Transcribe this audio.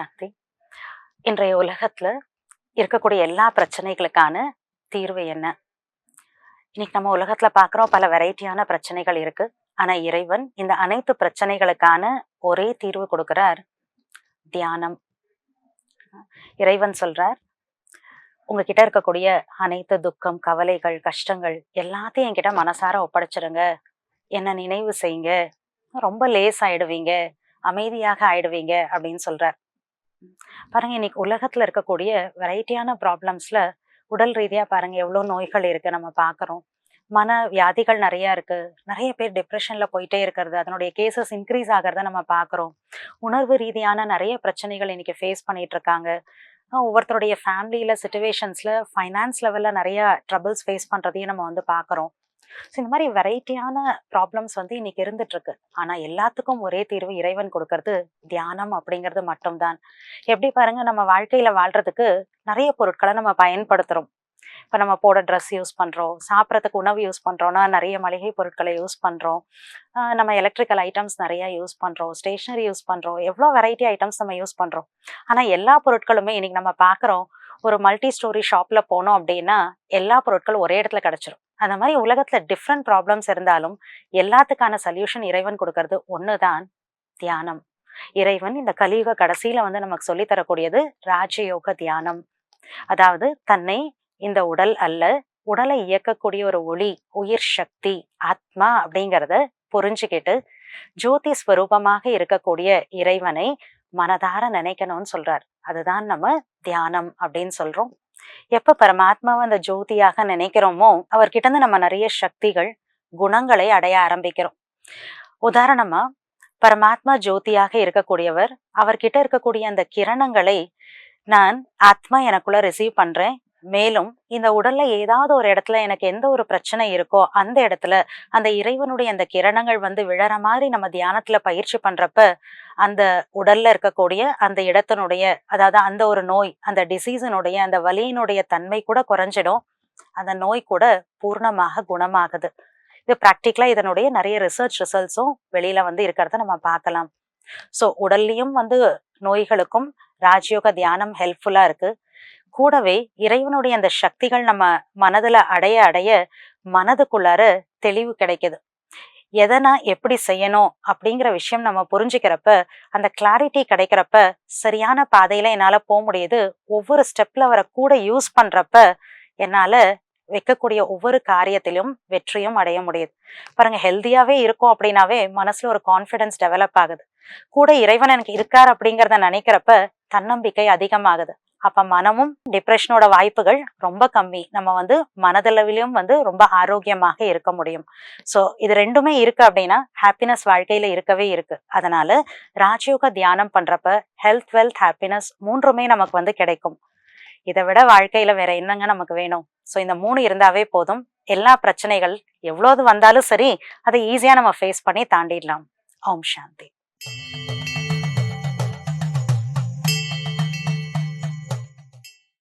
சாந்தி. இன்றைய உலகத்துல இருக்கக்கூடிய எல்லா பிரச்சனைகளுக்கான தீர்வு என்ன? இன்னைக்கு நம்ம உலகத்துல பார்க்குறோம் பல வெரைட்டியான பிரச்சனைகள் இருக்கு. ஆனா இறைவன் இந்த அனைத்து பிரச்சனைகளுக்கான ஒரே தீர்வு கொடுக்கிறார். தியானம். இறைவன் சொல்றார் உங்ககிட்ட இருக்கக்கூடிய அனைத்து துக்கம் கவலைகள் கஷ்டங்கள் எல்லாத்தையும் என்கிட்ட மனசார ஒப்படைச்சிருங்க. என்ன நினைவு செய்யுங்க. ரொம்ப லேஸ் ஆயிடுவீங்க அமைதியாக ஆயிடுவீங்க. அப்படின்னு சொல்றார். பாருங்க இன்னைக்கு உலகத்துல இருக்கக்கூடிய வெரைட்டியான ப்ராப்ளம்ஸ்ல உடல் ரீதியா பாருங்க எவ்வளவு நோய்கள் இருக்கு நம்ம பாக்குறோம். மன வியாதிகள் நிறைய இருக்கு. நிறைய பேர் டிப்ரெஷன்ல போயிட்டே இருக்கிறது. அதனுடைய கேசஸ் இன்க்ரீஸ் ஆகிறத நம்ம பாக்குறோம். உணர்வு ரீதியான நிறைய பிரச்சனைகள் இன்னைக்கு ஃபேஸ் பண்ணிட்டு இருக்காங்க. ஒவ்வொருத்தருடைய ஃபேமிலியில சுச்சுவேஷன்ஸ்ல ஃபைனான்ஸ் லெவல்ல நிறைய ட்ரபிள்ஸ் ஃபேஸ் பண்றதையும் நம்ம வந்து பாக்குறோம். ஸோ இந்த மாதிரி வெரைட்டியான ப்ராப்ளம்ஸ் வந்து இன்னைக்கு இருந்துட்டு இருக்கு ஆனா எல்லாத்துக்கும் ஒரே தீர்வு இறைவன் கொடுக்கறது தியானம் அப்படிங்கிறது மட்டும்தான். எப்படி பாருங்க நம்ம வாழ்க்கையில வாழ்றதுக்கு நிறைய பொருட்களை நம்ம பயன்படுத்துறோம். இப்போ நம்ம போட ட்ரெஸ் யூஸ் பண்ணுறோம் சாப்பிட்றதுக்கு உணவு யூஸ் பண்றோம்னா நிறைய மளிகை பொருட்களை யூஸ் பண்ணுறோம் நம்ம எலக்ட்ரிக்கல் ஐட்டம்ஸ் நிறைய யூஸ் பண்ணுறோம் ஸ்டேஷ்னரி யூஸ் பண்ணுறோம் எவ்வளோ வெரைட்டி ஐட்டம்ஸ் நம்ம யூஸ் பண்ணுறோம் ஆனால் எல்லா பொருட்களுமே இன்னைக்கு நம்ம பார்க்குறோம் ஒரு மல்டி ஸ்டோரி ஷாப்பில் போனோம் அப்படின்னா எல்லா பொருட்களும் ஒரே இடத்துல கிடச்சிரும். அந்த மாதிரி உலகத்துல டிஃப்ரெண்ட் ப்ராப்ளம்ஸ் இருந்தாலும் எல்லாத்துக்கான சொல்யூஷன் இறைவன் கொடுக்கறது ஒண்ணுதான் தியானம். இறைவன் இந்த கலியுக கடைசியில வந்து நமக்கு சொல்லித் தரக்கூடியது ராஜயோக தியானம். அதாவது தன்னை இந்த உடல் அல்ல உடலை இயக்கக்கூடிய ஒரு ஒளி உயிர் சக்தி ஆத்மா அப்படிங்கிறத புரிஞ்சுக்கிட்டு ஜோதி ஸ்வரூபமாக இருக்கக்கூடிய இறைவனை மனதார நினைக்கணும்னு சொல்றார். அதுதான் நம்ம தியானம் அப்படின்னு சொல்றோம். எப்ப பரமாத்மாவை அந்த ஜோதியாக நினைக்கிறோமோ அவர்கிட்ட இருந்து நம்ம நிறைய சக்திகள் குணங்களை அடைய ஆரம்பிக்கிறோம். உதாரணமா பரமாத்மா ஜோதியாக இருக்கக்கூடியவர் அவர்கிட்ட இருக்கக்கூடிய அந்த கிரணங்களை நான் ஆத்மா எனக்குள்ள ரிசீவ் பண்றேன் மேலும் இந்த உடல்ல ஏதாவது ஒரு இடத்துல எனக்கு எந்த ஒரு பிரச்சனை இருக்கோ அந்த இடத்துல அந்த இறைவனுடைய அந்த கிரணங்கள் வந்து விழற மாதிரி நம்ம தியானத்துல பயிற்சி பண்றப்ப அந்த உடல்ல இருக்கக்கூடிய அந்த இடத்தினுடைய அதாவது அந்த ஒரு நோய் அந்த டிசீஸினுடைய அந்த வலியினுடைய தன்மை கூட குறைஞ்சிடும். அந்த நோய் கூட பூர்ணமாக குணமாகுது. இது ப்ராக்டிக்கலா இதனுடைய நிறைய ரிசர்ச் ரிசல்ட்ஸும் வெளியில வந்து இருக்கிறத நம்ம பார்க்கலாம். ஸோ உடல்லையும் வந்து நோய்களுக்கும் ராஜயோக தியானம் ஹெல்ப்ஃபுல்லா இருக்கு. கூடவே இறைவனுடைய அந்த சக்திகள் நம்ம மனதுல அடைய அடைய மனதுக்குள்ளார தெளிவு கிடைக்குது. எதை நான் எப்படி செய்யணும் அப்படிங்கிற விஷயம் நம்ம புரிஞ்சுக்கிறப்ப அந்த கிளாரிட்டி கிடைக்கிறப்ப சரியான பாதையில என்னால போக முடியுது. ஒவ்வொரு ஸ்டெப்ல வர கூட யூஸ் பண்றப்ப என்னால வைக்கக்கூடிய ஒவ்வொரு காரியத்திலும் வெற்றியும் அடைய முடியுது. பாருங்க ஹெல்த்தியாவே இருக்கும் அப்படின்னாவே மனசுல ஒரு கான்ஃபிடன்ஸ் டெவலப் ஆகுது. கூட இறைவன் எனக்கு இருக்கார் அப்படிங்கிறத நினைக்கிறப்ப தன்னம்பிக்கை அதிகமாகுது. அப்ப மனமும் டிப்ரெஷனோட வாய்ப்புகள் ரொம்ப கம்மி. நம்ம வந்து மனதளவிலும் வந்து ரொம்ப ஆரோக்கியமாக இருக்க முடியும். ஸோ இது ரெண்டுமே இருக்கு அப்படின்னா ஹாப்பினஸ் வாழ்க்கையில இருக்கவே இருக்கு. அதனால ராஜயோக தியானம் பண்றப்ப ஹெல்த் வெல்த் ஹாப்பினஸ் மூன்றுமே நமக்கு வந்து கிடைக்கும். இதை விட வாழ்க்கையில வேற என்னங்க நமக்கு வேணும்? ஸோ இந்த மூணு இருந்தாவே போதும். எல்லா பிரச்சனைகள் எவ்வளவு வந்தாலும் சரி அதை ஈஸியா நம்ம ஃபேஸ் பண்ணி தாண்டிடலாம். ஓம் சாந்தி.